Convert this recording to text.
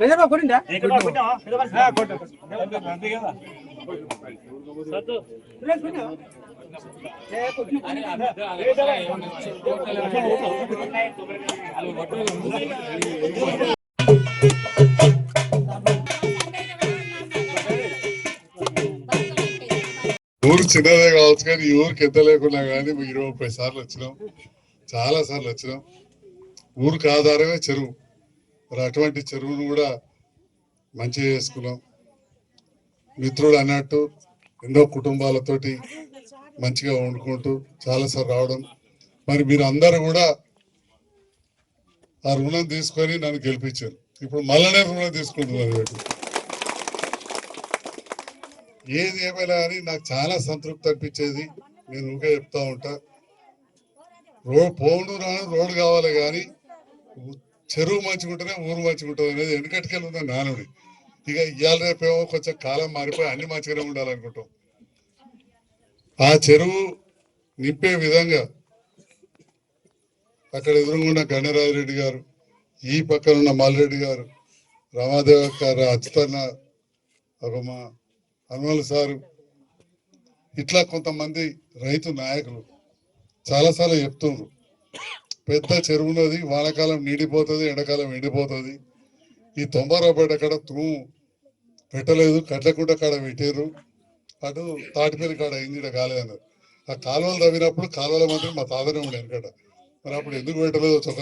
Reserve కొట్టిందా కొట్టిన ఊరు చిన్నదే కావచ్చు కానీ ఈ ఊరికి ఎంత లేకుండా కానీ ఇరవై ముప్పై సార్లు వచ్చినాం. చాలా సార్లు వచ్చినాం. ఊరికి ఆధారమే చెరువు. మరి అటువంటి చెరువును కూడా మంచిగా చేసుకున్నాం. మిత్రుడు అన్నట్టు ఎన్నో కుటుంబాలతోటి మంచిగా వండుకుంటూ చాలాసార్లు రావడం. మరి మీరు అందరూ కూడా ఆ రుణం తీసుకొని నన్ను గెలిపించారు. ఇప్పుడు మళ్ళనే రుణం తీసుకుంటున్నారు. ఏది ఏమైనా కానీ నాకు చాలా సంతృప్తి అనిపించేది. నేను ఊకే చెప్తా ఉంటా. రోడ్ పోను రాను రోడ్డు కావాలి కానీ చెరువు మంచిగా ఉంటేనే ఊరు మంచిగా అనేది వెనకటికెళ్ళి ఉన్న నానుడి. ఇక ఇవాళ రేపేమో కొంచెం కాలం మారిపోయి అన్ని మంచిగానే ఉండాలనుకుంటాం. ఆ చెరువు నింపే విధంగా అక్కడ ఎదురుగున్న గణరాజరెడ్డి గారు ఈ పక్కన ఉన్న మల్రెడ్డి గారు రమాదేవ్ గారు అచ్యుతన్న ఒక మా హనుమల్ సారు ఇట్లా కొంతమంది రైతు నాయకులు చాలాసార్లు చెప్తున్నారు పెద్ద చెరువునది వానకాలం వానాకాలం నీడిపోతుంది ఎండాకాలం ఎండిపోతుంది. ఈ తొంభై కాడ తుమ్ము తూము పెట్టలేదు కట్లకుంట కాడ పెట్టారు అటు తాటిపేరు కాడ అయింది ఇక్కడ కాలేదన్నారు. ఆ కాలువలు తవ్వినప్పుడు కాలువల మంత్రి మా తాతనే ఉండే వెనకట. మరి అప్పుడు ఎందుకు పెట్టలేదు